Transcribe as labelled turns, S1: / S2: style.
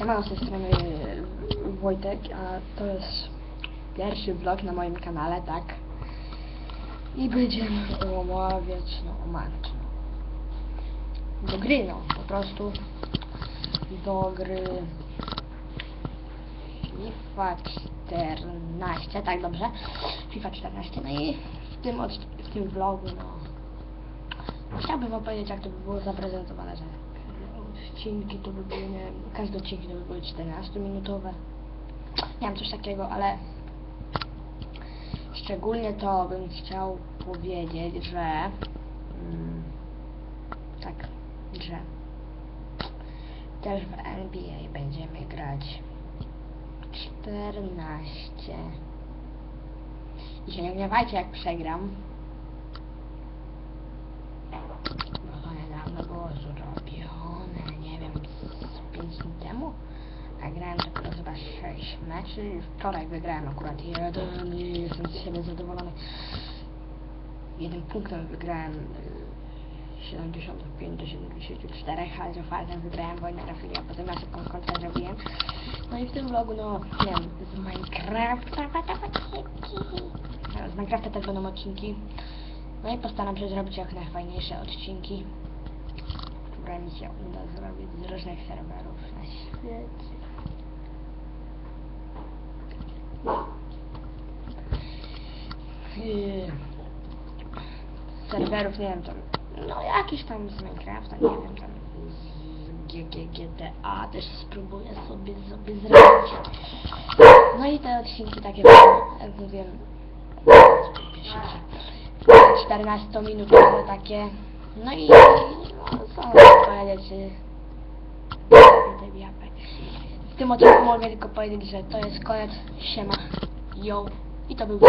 S1: Siemano, z tej strony Wojtek, a to jest pierwszy vlog na moim kanale, tak? I będziemy omawiać, no, omawiać, no. Do gry, no, po prostu. Do gry FIFA 14, tak dobrze? FIFA 14, no i w tym, w tym vlogu, no, Chciałbym wam powiedzieć, jak to by było zaprezentowane, że odcinki to by były, nie wiem, odcinki to by były 14-minutowe. Nie wiem, coś takiego, ale szczególnie to bym chciał powiedzieć, że mm, tak, że też w NBA będziemy grać 14 i się nie gniewajcie jak przegram, no to niedawno było zrobione, nie wiem, z 5 dni temu. A grałem dopiero chyba 6 meczy. Wczoraj wygrałem akurat jeden i jestem z siebie zadowolony. Jednym punktem wygrałem y, 75 do 74, ale że fartem wygrałem wojnę trafili, a potem ja szybką kontrę zrobiłem. No i w tym vlogu, no, wiem, z Minecrafta. Z Minecrafta też będą odcinki. No i postaram się zrobić jak najfajniejsze odcinki, mi się uda zrobić z różnych serwerów na świecie. Yy, serwerów, nie wiem, tam, no jakiś tam z Minecrafta, nie wiem, tam z GGGTA też spróbuję sobie, sobie zrobić. No i te odcinki takie, jak mówię, 14 minutowe takie. No i y, tej. W tym odcinku mogę tylko powiedzieć, że to jest koniec. Siema. Yo. I to był